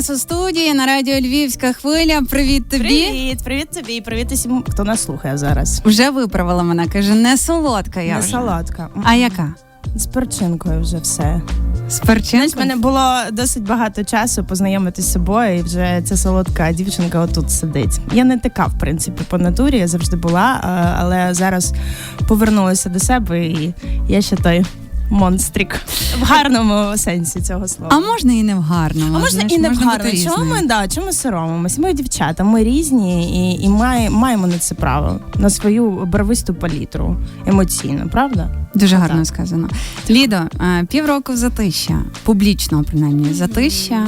нас у студії на радіо Львівська хвиля. Привіт тобі. Привіт, привіт тобі, і привіт усім, хто нас слухає зараз. Вже виправила мене. каже, не солодка я Не вже. солодка. А яка? З перчинкою вже все. З Знаєш, в мене було досить багато часу познайомитися з собою, і вже ця солодка дівчинка отут сидить. Я не така, в принципі, по натурі, я завжди була, але зараз повернулася до себе, і я ще той монстрик в гарному сенсі цього слова. А можна і не в гарному. А можна знаєш, і не в можна бути гарно. Чому ми да, чому соромимось? Ми дівчата, ми різні і, і має, маємо на це право на свою барвисту палітру емоційно, правда? Дуже гарно сказано. Лідо, півроку півроку затища, публічно принаймні затища.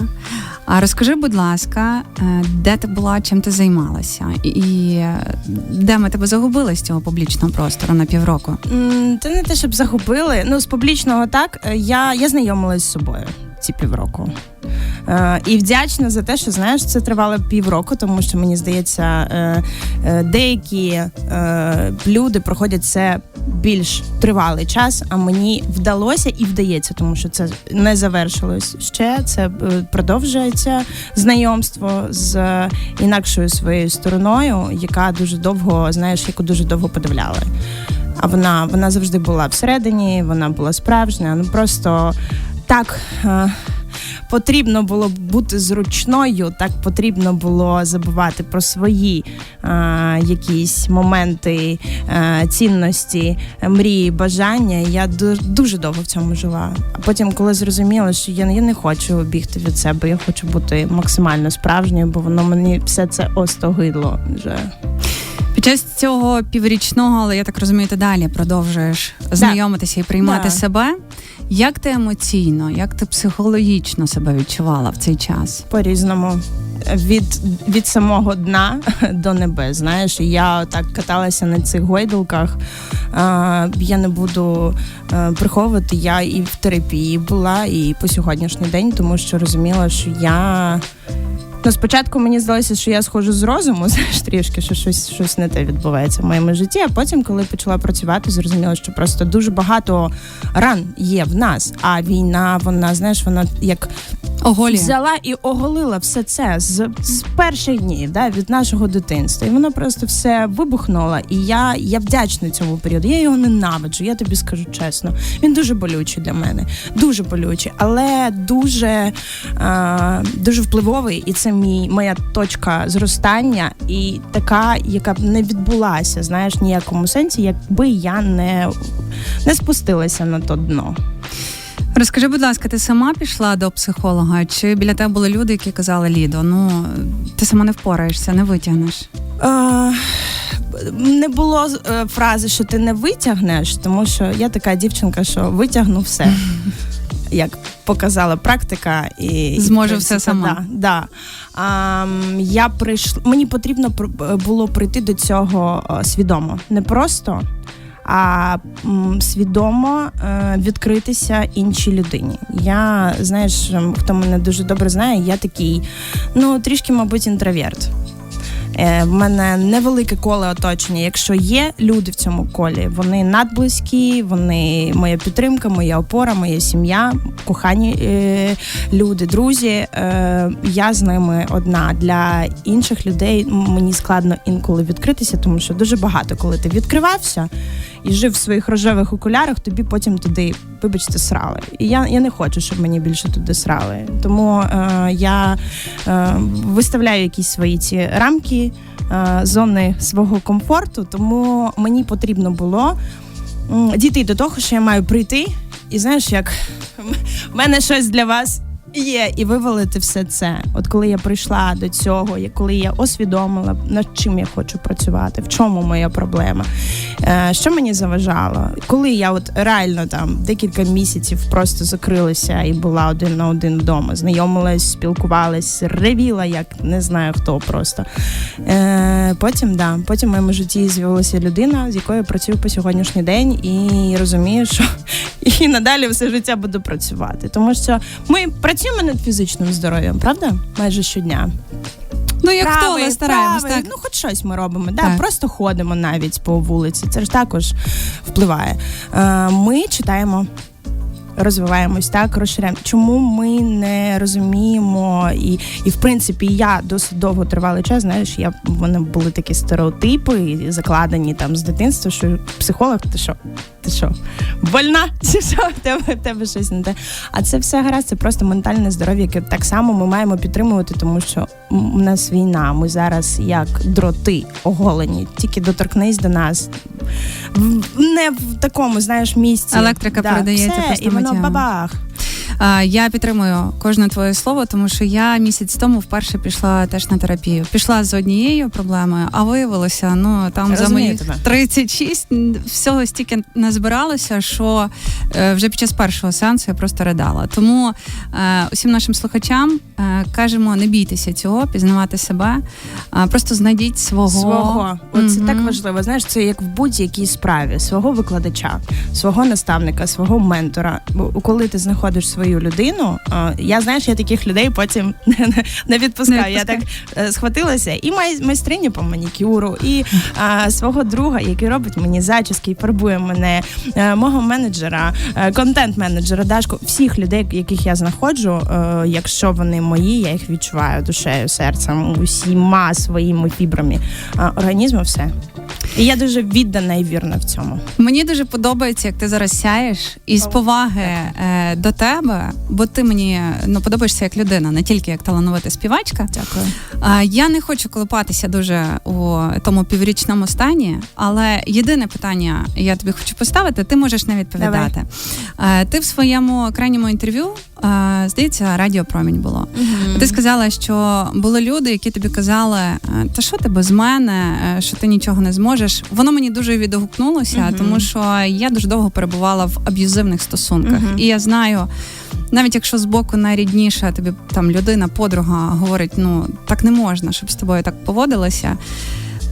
А розкажи, будь ласка, е, де ти була, чим ти займалася, і- е, де ми тебе загубили з цього публічного простору на півроку? Це не те, щоб загубили. Ну, з публічного так, е, я, я знайомилась з собою ці півроку. Е, і вдячна за те, що знаєш, це тривало півроку, тому що мені здається, е, е, деякі е, люди проходять це більш тривалий час, а мені вдалося і вдається, тому що це не завершилось ще. Це е, продовжується знайомство з інакшою своєю стороною, яка дуже довго, знаєш, яку дуже довго подивляли. А вона, вона завжди була всередині, вона була справжня. Ну просто так. Е, Потрібно було бути зручною, так потрібно було забувати про свої е, якісь моменти, е, цінності, мрії, бажання. Я дуже довго в цьому жила. А потім, коли зрозуміла, що я, я не хочу бігти від себе, я хочу бути максимально справжньою, бо воно мені все це остогидло вже. Під час цього піврічного, але я так розумію, ти далі продовжуєш знайомитися і приймати Да. себе. Як ти емоційно, як ти психологічно себе відчувала в цей час? По-різному. Від, від самого дна до небес. Знаєш, я так каталася на цих гойдалках. Я не буду е, приховувати. Я і в терапії була, і по сьогоднішній день, тому що розуміла, що я. Ну, спочатку мені здалося, що я схожу з розуму, знаєш, трішки, що щось, щось не те відбувається в моєму житті. А потім, коли почала працювати, зрозуміла, що просто дуже багато ран є в нас. А війна, вона, знаєш, вона як Оголі. взяла і оголила все це з, з перших днів, да, від нашого дитинства. І воно просто все вибухнуло. І я, я вдячна цьому періоду. Я його ненавиджу, я тобі скажу чесно. Він дуже болючий для мене, дуже болючий, але дуже, е, дуже впливовий. І це мій моя точка зростання, і така, яка б не відбулася, знаєш, в ніякому сенсі, якби я не, не спустилася на то дно. Розкажи, будь ласка, ти сама пішла до психолога? Чи біля тебе були люди, які казали Лідо, ну ти сама не впораєшся, не витягнеш? Е, не було е, фрази, що ти не витягнеш, тому що я така дівчинка, що витягну все. Як показала практика, і Зможе і, все сама. Да, да. А, я прийшла. Мені потрібно було прийти до цього е, свідомо, не просто. А свідомо е, відкритися іншій людині. Я знаєш, хто мене дуже добре знає, я такий, ну трішки, мабуть, інтроверт. Е, в мене невелике коле оточення. Якщо є люди в цьому колі, вони надблизькі, вони моя підтримка, моя опора, моя сім'я, кохані е, люди, друзі. Е, я з ними одна. Для інших людей мені складно інколи відкритися, тому що дуже багато, коли ти відкривався і жив в своїх рожевих окулярах, тобі потім туди, вибачте, срали. І я, я не хочу, щоб мені більше туди срали. Тому е, я е, виставляю якісь свої ці рамки, е, зони свого комфорту, тому мені потрібно було дійти до того, що я маю прийти, і знаєш, як в мене щось для вас. Є і вивалити все це. От коли я прийшла до цього, коли я освідомила, над чим я хочу працювати, в чому моя проблема, е, що мені заважало, коли я от реально там декілька місяців просто закрилася і була один на один вдома, знайомилась, спілкувалась, ревіла, як не знаю хто просто. Е, потім, да, потім в моєму житті з'явилася людина, з якою я працюю по сьогоднішній день, і розумію, що і надалі все життя буду працювати. Тому що ми працюємо над фізичним здоров'ям, правда? Майже щодня. Ну як хто, але стараємось, так? Ну, хоч щось ми робимо. Да, Так. Просто ходимо навіть по вулиці. Це ж також впливає. Е, ми читаємо. розвиваємось, так розширяємо. Чому ми не розуміємо, і, і в принципі я досить довго тривалий час. Знаєш, я в мене були такі стереотипи, закладені там з дитинства, що психолог, ти що? Ти що, больна? Чи що в тебе, в тебе щось не те? А це все гаразд, це просто ментальне здоров'я, яке так само ми маємо підтримувати, тому що у нас війна. Ми зараз як дроти оголені, тільки доторкнись до нас. Не в такому, знаєш, місці. Електрика передається все, просто і воно бабах. Я підтримую кожне твоє слово, тому що я місяць тому вперше пішла теж на терапію. Пішла з однією проблемою, а виявилося, ну там за Розумію мої тебе. 36 всього стільки назбиралося, що е, вже під час першого сеансу я просто ридала. Тому е, усім нашим слухачам е, кажемо: не бійтеся цього, пізнавати себе, просто знайдіть свого Свого. От це Мгм. так важливо. Знаєш, це як в будь-якій справі свого викладача, свого наставника, свого ментора. Бо коли ти знаходиш свою людину, е, я знаєш, я таких людей потім не, не, не відпускаю. Не Я так е, схватилася і май, майстрині по манікюру, і свого друга, який робить мені зачіски і фарбує мене, е, мого менеджера, е, контент-менеджера, Дашку, всіх людей, яких я знаходжу, якщо вони мої, я їх відчуваю душею, серцем, усіма своїми фібрами організму, все. І я дуже віддана і вірна в цьому. Мені дуже подобається, як ти зараз сяєш, і з поваги е, до тебе, бо ти мені ну подобаєшся як людина, не тільки як талановита співачка. Дякую. А я не хочу колупатися дуже у тому піврічному стані, але єдине питання я тобі хочу поставити, ти можеш не відповідати. Е, Ти в своєму крайньому інтерв'ю, здається, Радіо Промінь було. Ти сказала, що були люди, які тобі казали, е, та що ти без мене, е, що ти нічого не зможеш. Воно мені дуже відгукнулося, Мгм. тому що я дуже довго перебувала в аб'юзивних стосунках, Мгм. і я знаю. Навіть якщо з боку найрідніша тобі там людина, подруга говорить, ну так не можна, щоб з тобою так поводилася.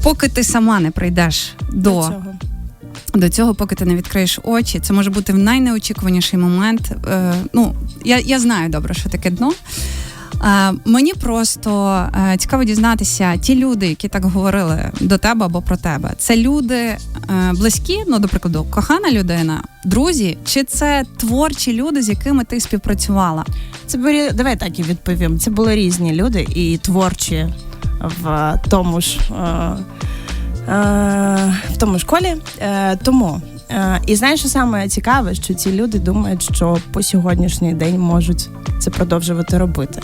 Поки ти сама не прийдеш до, цього. до цього, поки ти не відкриєш очі, це може бути в найнеочікуваніший момент. Е, ну, я, я знаю добре, що таке дно. Мені просто е, цікаво дізнатися, ті люди, які так говорили до тебе або про тебе, це люди е, близькі, ну, до прикладу, кохана людина, друзі, чи це творчі люди, з якими ти співпрацювала? Це були, давай так і відповім. Це були різні люди і творчі в тому ж е, в тому школі. Тому. Е, і знаєш, що саме цікаве, що ці люди думають, що по сьогоднішній день можуть це продовжувати робити.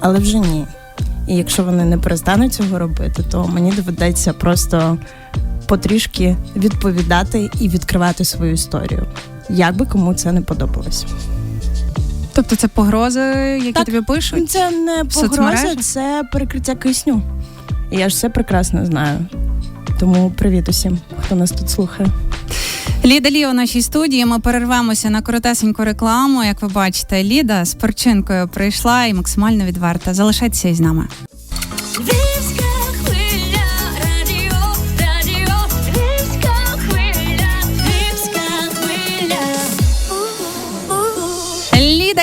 Але вже ні. І якщо вони не перестануть цього робити, то мені доведеться просто потрішки відповідати і відкривати свою історію. Як би кому це не подобалося. Тобто це погрози, які Так. тобі пишуть? Це не В погроза, це перекриття кисню. І я ж все прекрасно знаю. Тому привіт усім, хто нас тут слухає. Ліда Лі у нашій студії. Ми перервемося на коротесеньку рекламу. Як ви бачите, Ліда з перчинкою прийшла і максимально відверта. Залишайтеся із нами.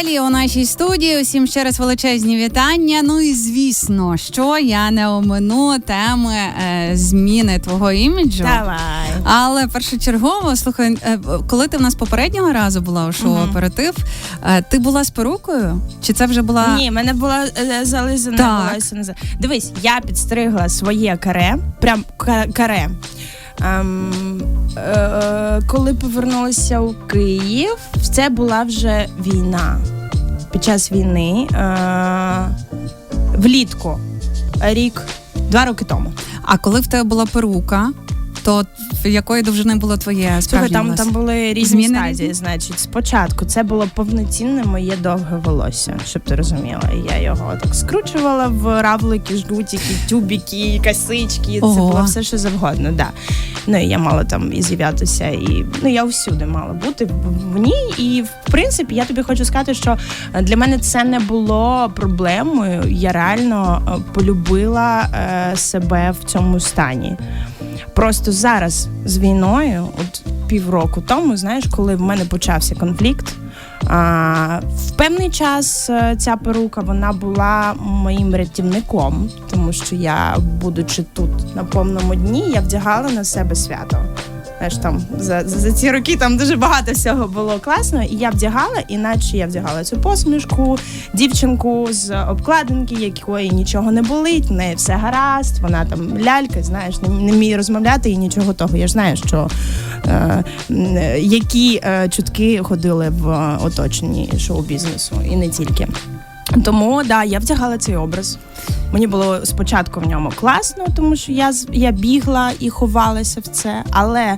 Ліда Лі у нашій студії. Усім ще раз величезні вітання. Ну і звісно, що я не омину теми е, зміни твого іміджу. Давай. Але першочергово, слухай, е, коли ти в нас попереднього разу була у шоу оператив, е, ти була з перукою? Чи це вже була Ні, в мене була е, зализана Так. волосся назад. Дивись, я підстригла своє каре, прям ка- каре. Ем, е, коли повернулася у Київ, це була вже війна. Під час війни е, влітку, рік, два роки тому. А коли в тебе була перука, то якої довжини було твоє Слухай, там, волосся? там були різні Зміни стадії. різні? Значить, спочатку це було повноцінне моє довге волосся, щоб ти розуміла. Я його так скручувала в равлики, жгутики, тюбики, косички. Ого. Це було все, що завгодно. Да. Ну і я мала там і з'являтися, і ну я всюди мала бути в- в ній. І в принципі, я тобі хочу сказати, що для мене це не було проблемою. Я реально е, полюбила е, себе в цьому стані. Просто зараз з війною, от півроку тому, знаєш, коли в мене почався конфлікт. А, в певний час е, ця перука вона була моїм рятівником, тому що я, будучи тут на повному дні, я вдягала на себе свято. Знаєш, там за, за, за ці роки там дуже багато всього було класно. І я вдягала, іначе я вдягала цю посмішку, дівчинку з обкладинки, якої нічого не болить, в неї все гаразд, вона там лялька, знаєш, не, не вміє розмовляти і нічого того. Я ж знаю, що е, які е, чутки ходили в е, оточенні шоу-бізнесу, і не тільки. Тому да, я вдягала цей образ. Мені було спочатку в ньому класно, тому що я я бігла і ховалася в це. Але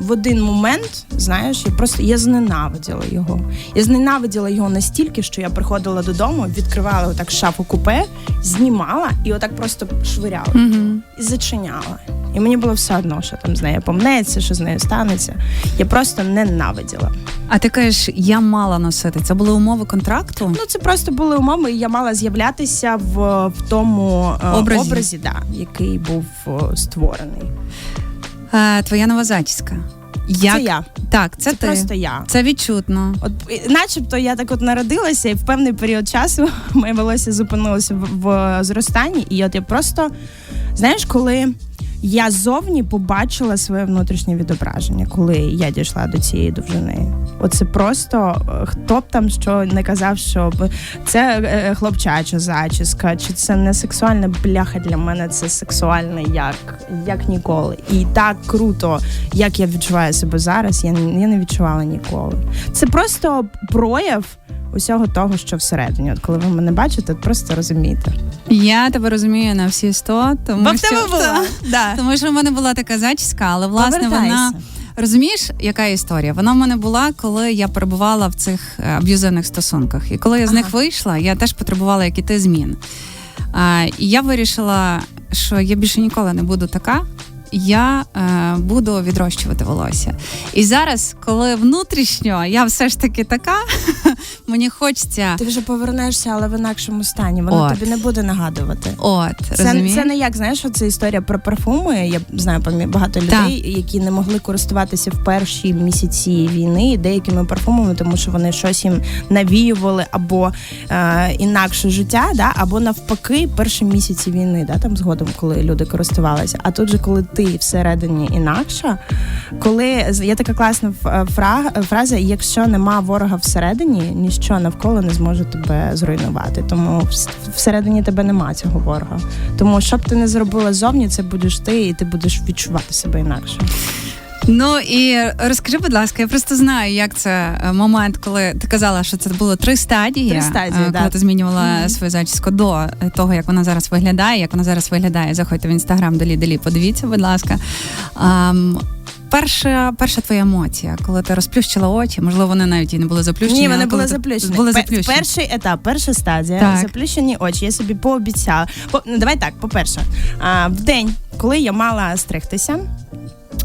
в один момент, знаєш, я просто я зненавиділа його. Я зненавиділа його настільки, що я приходила додому, відкривала отак шафу купе, знімала і отак просто швиряла Угу. і зачиняла. І мені було все одно, що там з нею помнеться, що з нею станеться. Я просто ненавиділа. А ти кажеш, я мала носити. Це були умови контракту? Ну, це просто були умови, і я мала з'являтися в, в тому е, Образі. образі, да, який був е, створений. Е, твоя нова зачіска. Як? Це я. Так, це, Це, ти. просто я. Це відчутно. От, начебто, я так от народилася, і в певний період часу моє волосся зупинилося в, в зростанні. І от я просто, знаєш, коли я зовні побачила своє внутрішнє відображення, коли я дійшла до цієї довжини. Оце просто е, хто б там що не казав, що це е, хлопчача зачіска, чи це не сексуальна бляха для мене, це сексуальне як, як ніколи. І так круто, як я відчуваю себе зараз, я, я не відчувала ніколи. Це просто прояв усього того, що всередині. От коли ви мене бачите, просто розумієте. Я тебе розумію на всі сто, тому Бо в що тебе була. Да. тому що в мене була така зачіска, але власне вона розумієш, яка історія? Вона в мене була, коли я перебувала в цих е, аб'юзивних стосунках. І коли я з них вийшла, я теж потребувала як і ти змін. А, і я вирішила, що я більше ніколи не буду така. Я е, буду відрощувати волосся. І зараз, коли внутрішньо я все ж таки така, мені хочеться. Ти вже повернешся, але в інакшому стані. Воно От. тобі не буде нагадувати. От, Це, це не як знаєш, це історія про парфуми. Я знаю багато людей, які не могли користуватися в перші місяці війни деякими парфумами, тому що вони щось їм навіювали або е, інакше життя, да, або навпаки, перші місяці війни, да, там згодом, коли люди користувалися. А тут же, коли ти всередині інакша, коли є така класна фра, фраза: якщо нема ворога всередині, ніщо навколо не зможе тебе зруйнувати. Тому вс- всередині тебе нема цього ворога. Тому що б ти не зробила зовні, це будеш ти, і ти будеш відчувати себе інакше. Ну і розкажи, будь ласка, я просто знаю, як це е, момент, коли ти казала, що це було три стадії. Три стадії, е, да. коли ти змінювала Мгм. свою зачіску до е, того, як вона зараз виглядає. Як вона зараз виглядає, заходьте в інстаграм долі долі, подивіться, будь ласка. Ам, Перша, перша твоя емоція, коли ти розплющила очі, можливо, вони навіть і не були заплющені. Ні, вони були ти- заплющені. Були заплющені. Перший етап, перша стадія, Так. заплющені очі. Я собі пообіцяла. По, ну, давай так, по-перше, а, в день, коли я мала стригтися.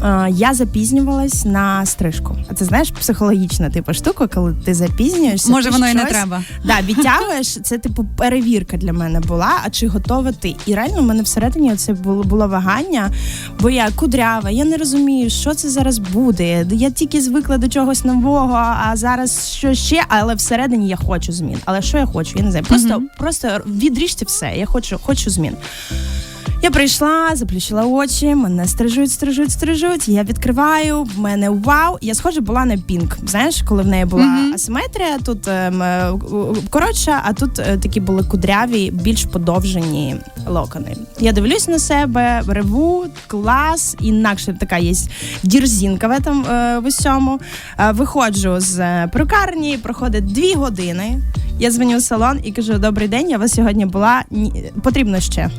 А, Я запізнювалась на стрижку. А це знаєш психологічна типу штука, коли ти запізнюєшся. Може, ти воно і не треба. Да, відтягуєш, це типу перевірка для мене була. А чи готова ти? І реально в мене всередині це було було вагання, бо я кудрява, я не розумію, що це зараз буде. Я тільки звикла до чогось нового, а зараз що ще, але всередині я хочу змін. Але що я хочу? Я не знаю. Просто, Мгм. просто відріжте все. Я хочу, хочу змін. Я прийшла, заплющила очі, мене стрижуть, стрижуть, стрижуть. Я відкриваю, в мене вау. Я схожа була на пінк. Знаєш, коли в неї була Мгм. асиметрія, тут ем, е, коротша, а тут е, такі були кудряві, більш подовжені локони. Я дивлюсь на себе, реву, клас, інакше така є дірзінка в этом е, в усьому. Е, Виходжу з е, перукарні, проходить дві години. Я дзвоню в салон і кажу: добрий день, я вас сьогодні була. Ні, потрібно ще.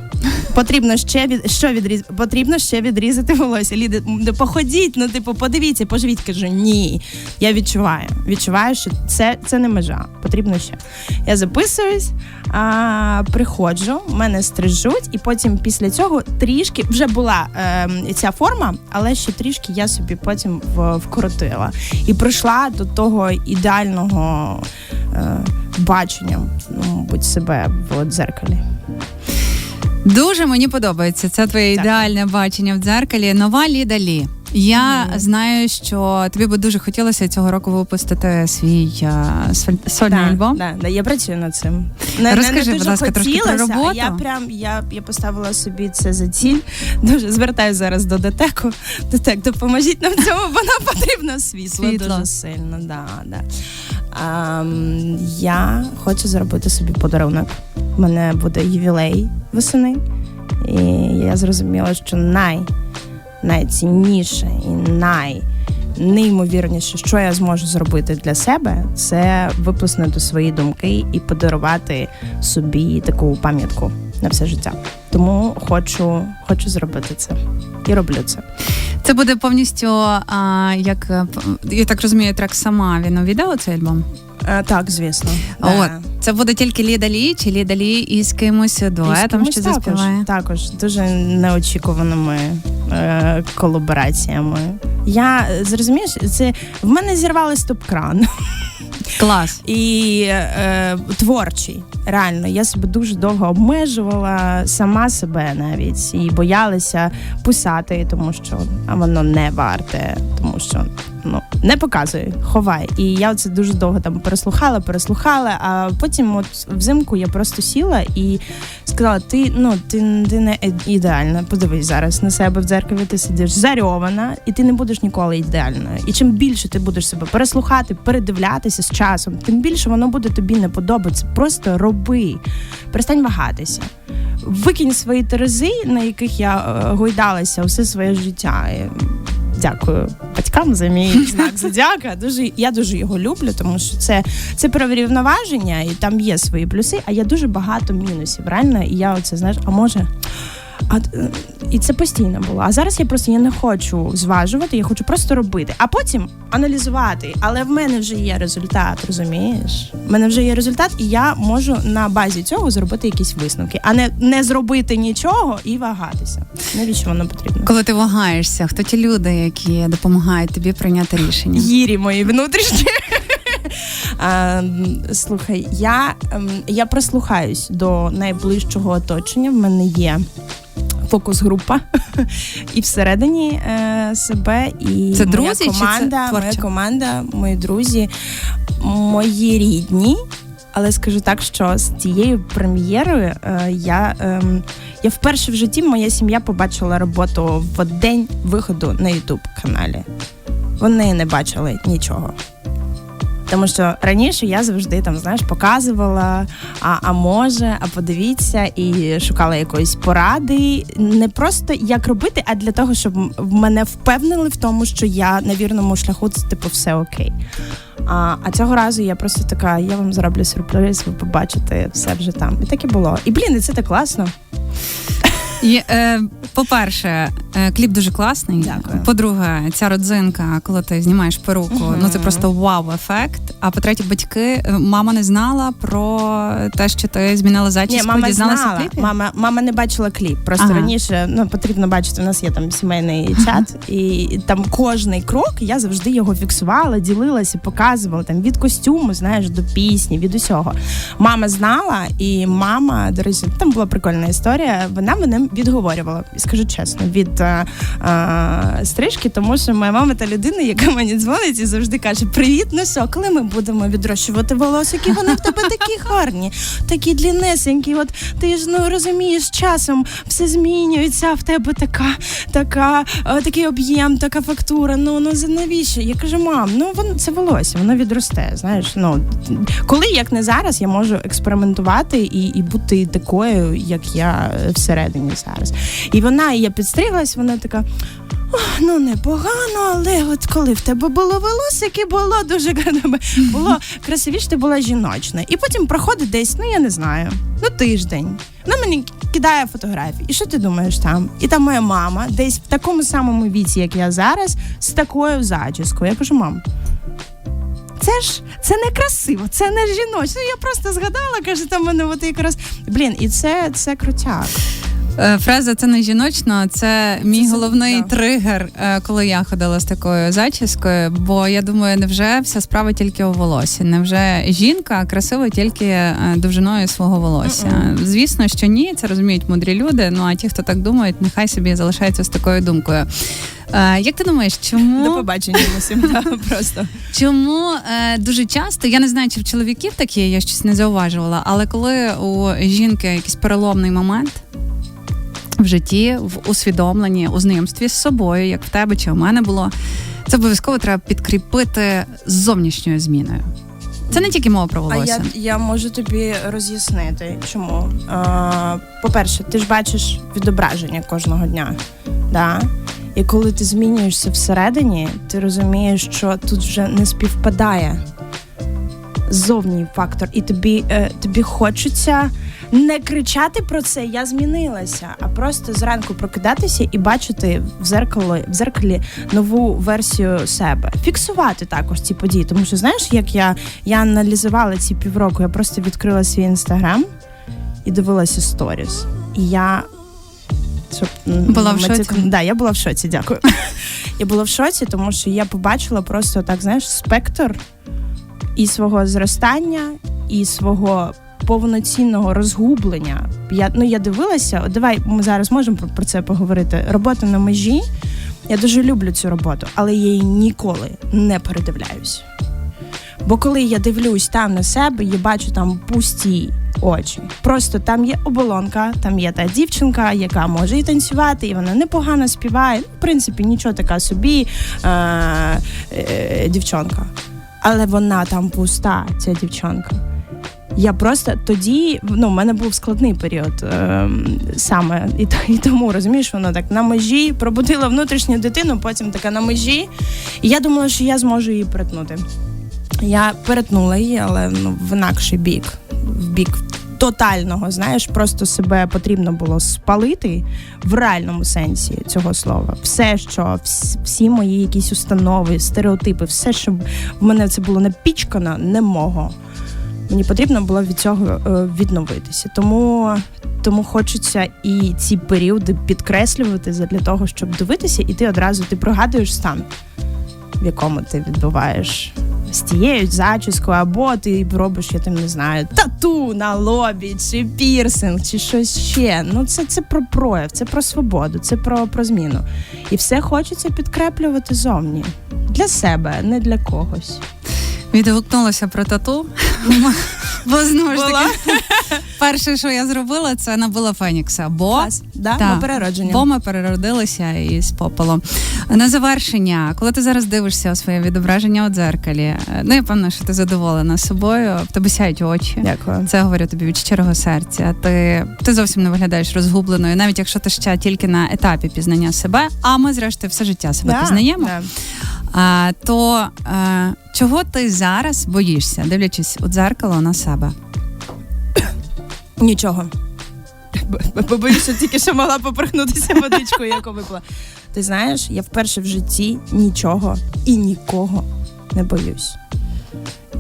Потрібно ще від що відріз... Потрібно ще відрізати волосся. Ліди, походіть, ну типу, подивіться, поживіть. Кажу, ні. Я відчуваю. Відчуваю, що це, це не межа. Потрібно ще. Я записуюсь, а, приходжу, мене стрижуть, і потім після цього трішки вже була е, ця форма, але ще трішки я собі потім в, вкоротила. І прийшла до того ідеального е, бачення, ну, мабуть, себе в дзеркалі. Дуже мені подобається. Це твоє Так. ідеальне бачення в дзеркалі. Нова Ліда Лі. Я знаю, що тобі би дуже хотілося цього року випустити свій е, соль- сольний Да, альбом. Да, да, я працюю над цим. Не, Розкажи, не, не будь ласка, трошки про роботу. Я прям я, я поставила собі це за ціль. Дуже звертаюся зараз до ДТЕКу. ДТЕК, допоможіть нам в цьому, бо нам потрібно світло, Світло. дуже сильно. Да, да. А, я хочу зробити собі подарунок. У мене буде ювілей восени. І я зрозуміла, що най, найцінніше і най. Неймовірніше, що я зможу зробити для себе, це виплеснути свої думки і подарувати собі таку пам'ятку на все життя. Тому хочу, хочу зробити це і роблю це. Це буде повністю а, як я так розумію, трек сама він відео цей альбом. Е, так, звісно. А От це буде тільки Ліда Лі чи Ліда Лі із кимось дуетом, що також, заспіває. Також дуже неочікуваними е, колабораціями. Я зрозумієш, це в мене зірвали стоп-кран. Клас. і е, творчий. Реально, я себе дуже довго обмежувала сама себе навіть і боялася писати, тому що воно не варте, тому що ну не показує, ховай. І я це дуже довго там переслухала, переслухала. А потім, от взимку, я просто сіла і сказала: ти ну ти, ти не ідеальна. Подивись зараз на себе в дзеркалі, ти сидиш зарьована, і ти не будеш ніколи ідеальною. І чим більше ти будеш себе переслухати, передивлятися з часом, тим більше воно буде тобі не подобатися. Просто роби, перестань вагатися. Викинь свої терези, на яких я е, гойдалася все своє життя. Дякую батькам за мій знак зодіака. Дуже я дуже його люблю, тому що це, це про врівноваження, і там є свої плюси, а є дуже багато мінусів. Реально, і я оце знаєш, а може. А, і це постійно було. А зараз я просто я не хочу зважувати, я хочу просто робити, а потім аналізувати. Але в мене вже є результат, розумієш? В мене вже є результат, і я можу на базі цього зробити якісь висновки, а не, не зробити нічого і вагатися. Навіщо воно потрібно? Коли ти вагаєшся, хто ті люди, які допомагають тобі прийняти рішення? Гірі мої внутрішні. А, слухай, я, ем, я прислухаюсь до найближчого оточення. В мене є фокус-група і всередині е, себе, і Це моя друзі чи це команда, моя команда, мої друзі, мої рідні. Але скажу так, що з тією прем'єрою е, я, ем, я вперше в житті моя сім'я побачила роботу в день виходу на Ютуб каналі. Вони не бачили нічого. Тому що раніше я завжди там, знаєш, показувала, а, а може, а подивіться, і шукала якоїсь поради. Не просто як робити, а для того, щоб мене впевнили в тому, що я на вірному шляху, це типу все окей. А, а цього разу я просто така: я вам зроблю сюрприз, ви побачите все вже там. І так і було. І блін, і це так класно. І, е, по-перше, кліп дуже класний. Дякую. По-друге, ця родзинка, коли ти знімаєш перуку, Мгм. ну це просто вау-ефект. А по-третє, батьки, е, мама не знала про те, що ти змінила зачіску, Ні, мама дізналася в знала. кліпі? Мама, мама не бачила кліп. Просто Ага. раніше ну потрібно бачити. У нас є там сімейний чат, і там кожний крок я завжди його фіксувала, ділилася, показувала там від костюму, знаєш, до пісні, від усього. Мама знала, і мама, до речі, там була прикольна історія. Вона мене відговорювала, скажу чесно, від е, е, стрижки, тому що моя мама та людина, яка мені дзвонить і завжди каже: Привіт, що, коли ми будемо відрощувати волосики? Вони в тебе такі гарні, такі дліннесенькі. От ти ж ну розумієш, часом все змінюється. В тебе така, така, е, такий об'єм, така фактура. Ну ну навіщо? Я кажу, мам, ну воно це волосся, воно відросте. Знаєш, ну коли як не зараз, я можу експериментувати і, і бути такою, як я всередині зараз. І вона, і я підстриглась, вона така. Ну, непогано, але от коли в тебе було волосики, було дуже було красивіше, ти була жіночна. І потім проходить десь, ну я не знаю, ну тиждень. Вона мені кидає фотографії. І що ти думаєш там? І там моя мама, десь в такому самому віці, як я зараз, з такою зачіскою. Я кажу, мам. Це ж це не красиво, це не жіночно. Я просто згадала, каже, там мене от якраз блін, і це, це крутяк. Е, Фраза це не жіночно, це мій Це- головний да. тригер, е, коли я ходила з такою зачіскою. Бо я думаю, невже вся справа тільки у волосі? Невже жінка красива тільки е, довжиною свого волосся? Звісно, що ні, це розуміють мудрі люди. Ну а ті, хто так думають, нехай собі залишаються з такою думкою. Е, Як ти думаєш, чому До побачення усім. да, Просто. Чому е, дуже часто я не знаю, чи в чоловіків такі, я щось не зауважувала, але коли у жінки якийсь переломний момент в житті, в усвідомленні, у знайомстві з собою, як в тебе чи у мене було, це обов'язково треба підкріпити зовнішньою зміною. Це не тільки мова про А я, я можу тобі роз'яснити, чому. А, по-перше, ти ж бачиш відображення кожного дня. Да? І коли ти змінюєшся всередині, ти розумієш, що тут вже не співпадає зовній фактор, і тобі, е, тобі хочеться не кричати про це, я змінилася, а просто зранку прокидатися і бачити в зеркало в зеркалі нову версію себе. Фіксувати також ці події. Тому що знаєш, як я, я аналізувала ці півроку, я просто відкрила свій інстаграм і дивилася сторіс. І я щоб Була в шоці? ці- Да, я була в шоці, дякую. я була в шоці, тому що я побачила просто так, знаєш, спектр і свого зростання, і свого повноцінного розгублення. Я, ну, я дивилася, давай ми зараз можемо про, про це поговорити. Робота на межі. Я дуже люблю цю роботу, але я її ніколи не передивляюсь. Бо коли я дивлюсь там на себе, я бачу там пусті очі. Просто там є оболонка, там є та дівчинка, яка може і танцювати, і вона непогано співає. Ну, В принципі, нічого така собі е- е- дівчонка. Але вона там пуста, ця дівчонка. Я просто тоді, ну, в мене був складний період е, саме, і, і тому розумієш, воно так на межі пробудила внутрішню дитину, потім така на межі. І я думала, що я зможу її перетнути. Я перетнула її, але ну, в інакший бік, в бік тотального, знаєш, просто себе потрібно було спалити в реальному сенсі цього слова. Все, що всі мої якісь установи, стереотипи, все, що в мене це було напічкано, не мого. Мені потрібно було від цього е, відновитися. Тому, тому хочеться і ці періоди підкреслювати для того, щоб дивитися, і ти одразу ти пригадуєш стан, в якому ти відбуваєш з тією зачіскою, або ти робиш, я там не знаю, тату на лобі, чи пірсинг, чи щось ще. Ну це, це про прояв, це про свободу, це про, про зміну. І все хочеться підкреплювати зовні для себе, не для когось. Відгукнулася про тату. Бо знову ж таки, перше, що я зробила, це набула Фенікса. Бо да? Так. Бо переродження. Бо ми переродилися із попелом. На завершення, коли ти зараз дивишся у своє відображення у дзеркалі, е, ну я певна, що ти задоволена собою, в тебе сяють очі. Дякую. Це говорю тобі від щирого серця. Ти, ти зовсім не виглядаєш розгубленою, навіть якщо ти ще тільки на етапі пізнання себе. А ми, зрештою, все життя себе Да, пізнаємо. да. То е, чого ти зараз боїшся, дивлячись у дзеркало на себе? Нічого. Бо- Бо боюся, тільки що могла поперхнутися водичкою, яку випила. Ти знаєш, я вперше в житті нічого і нікого не боюсь.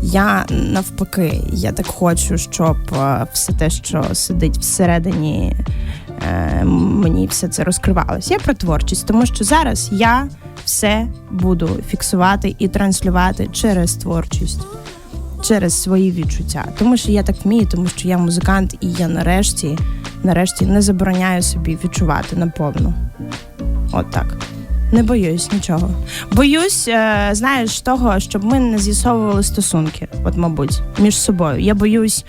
Я навпаки, я так хочу, щоб е, все те, що сидить всередині, е, мені все це розкривалось. Я про творчість, тому що зараз я все буду фіксувати і транслювати через творчість через свої відчуття. Тому що я так вмію, тому що я музикант, і я нарешті, нарешті не забороняю собі відчувати наповну. От так. Не боюсь нічого. Боюсь, е, знаєш, того, щоб ми не з'ясовували стосунки, от, мабуть, між собою. Я боюсь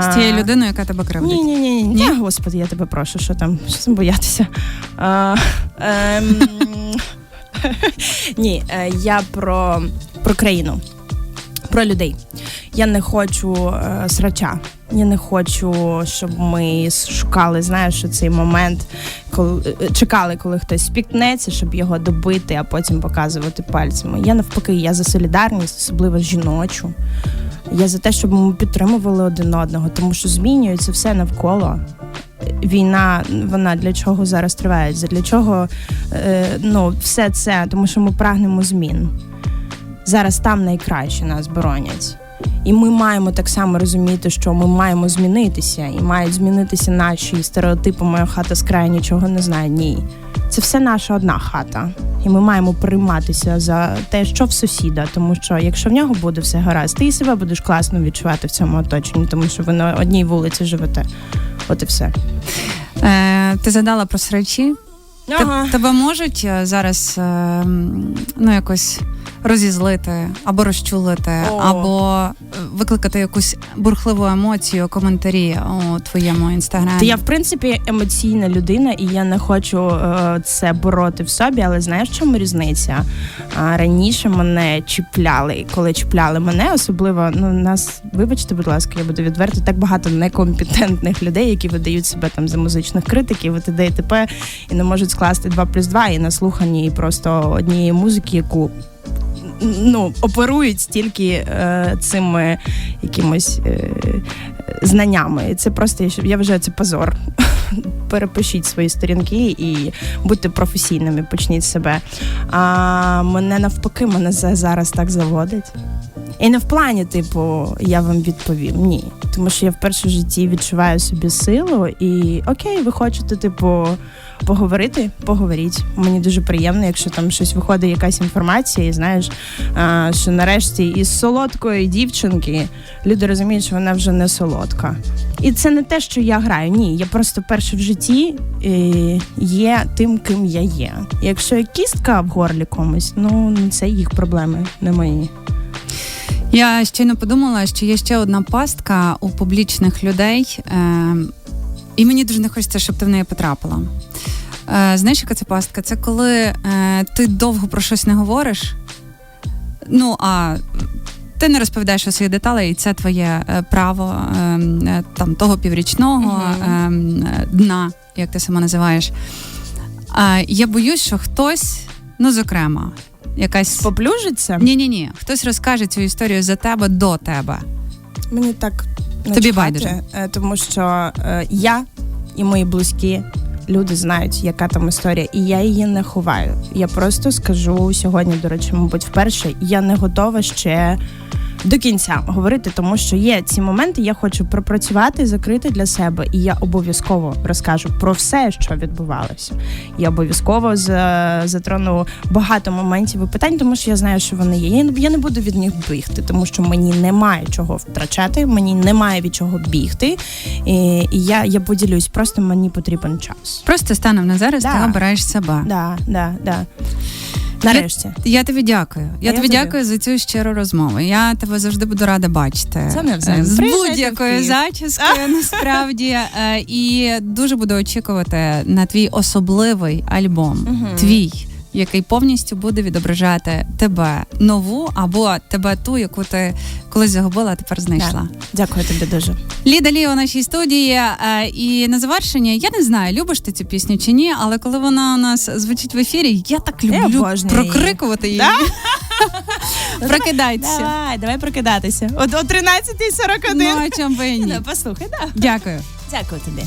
З тією людиною, яка тебе кривдить? ні, ні, ні, ні, ні. Господи, я тебе прошу, що там, що там боятися. А, ем, ні, е, я про, про країну, про людей. Я не хочу е, срача. Я не хочу, щоб ми шукали, знаєш, цей момент, коли е, чекали, коли хтось спікнеться, щоб його добити, а потім показувати пальцями. Я навпаки, я за солідарність, особливо жіночу. Я за те, щоб ми підтримували один одного, тому що змінюється все навколо. Війна, вона для чого зараз триває? Для чого е, ну, все це, тому що ми прагнемо змін. Зараз там найкраще нас боронять. І ми маємо так само розуміти, що ми маємо змінитися, і мають змінитися наші стереотипи. Моя хата з краю нічого не знає. Ні, це все наша одна хата, і ми маємо прийматися за те, що в сусіда, тому що якщо в нього буде все гаразд, ти і себе будеш класно відчувати в цьому оточенні, тому що ви на одній вулиці живете. От і все. Е, ти задала про срачі. Ага. Тебе можуть е, зараз е, ну, якось розізлити або розчулити, О. або е, викликати якусь бурхливу емоцію, коментарі у твоєму інстаграмі. Та я в принципі емоційна людина, і я не хочу е, це бороти в собі. Але знаєш, в чому різниця? А, раніше мене чіпляли, коли чіпляли мене, особливо ну нас, вибачте, будь ласка, я буду відверти, так багато некомпетентних людей, які видають себе там за музичних критиків, і т.д. і т.п. і не можуть скласти 2 плюс 2 і наслухані просто однієї музики, яку. Ну, оперують стільки е, цими якимось е, знаннями. І це просто я вважаю, це позор. Перепишіть свої сторінки і будьте професійними, почніть себе. А мене навпаки, мене за- зараз так заводить. І не в плані, типу, я вам відповім. Ні. Тому що я вперше в житті відчуваю собі силу, і окей, ви хочете, типу, поговорити, поговоріть. Мені дуже приємно, якщо там щось виходить, якась інформація, і знаєш, що нарешті із солодкої дівчинки люди розуміють, що вона вже не солодка. І це не те, що я граю. Ні, я просто перше в житті е, є тим, ким я є. Якщо є кістка в горлі комусь, ну це їх проблеми, не мої. Я щойно подумала, що є ще одна пастка у публічних людей, е, і мені дуже не хочеться, щоб ти в неї потрапила. Е, знаєш, яка це пастка? Це коли е, ти довго про щось не говориш. Ну а ти не розповідаєш усіх деталей, і це твоє е, право е, е, там того піврічного е, дна, як ти сама називаєш. Я боюсь, що хтось, ну зокрема, якась Поплюжиться? ні, ні, ні. Хтось розкаже цю історію за тебе до тебе. Мені так Тобі байдуже? е, тому що е, я і мої близькі люди знають, яка там історія, і я її не ховаю. Я просто скажу сьогодні, до речі, мабуть, вперше, я не готова ще. До кінця говорити, тому що є ці моменти, я хочу пропрацювати, закрити для себе, і я обов'язково розкажу про все, що відбувалося. Я обов'язково за- затрону багато моментів і питань, тому що я знаю, що вони є. Я не- Я не буду від них бігти, тому що мені немає чого втрачати, мені немає від чого бігти. І, і я, я поділюсь, просто мені потрібен час. Просто станом на зараз Да. ти обираєш себе. Да, да, да. Нарешті. Я тобі дякую. Я, я тобі дякую за цю щиру розмову. Я тебе завжди буду рада бачити. Це не Е, з будь-якою зачіскою, насправді. Е, І дуже буду очікувати на твій особливий альбом. Твій. Який повністю буде відображати тебе нову або тебе ту, яку ти колись загубила, а тепер знайшла. Дякую тобі дуже. Ліда Лі у нашій студії. е, І на завершення я не знаю, любиш ти цю пісню чи ні, але коли вона у нас звучить в ефірі, я так люблю її. прокрикувати її. Прокидайтеся. Давай, давай прокидатися. От о 13.41. Ну, а чому би і ні? Послухай, да. Дякую. Дякую тобі.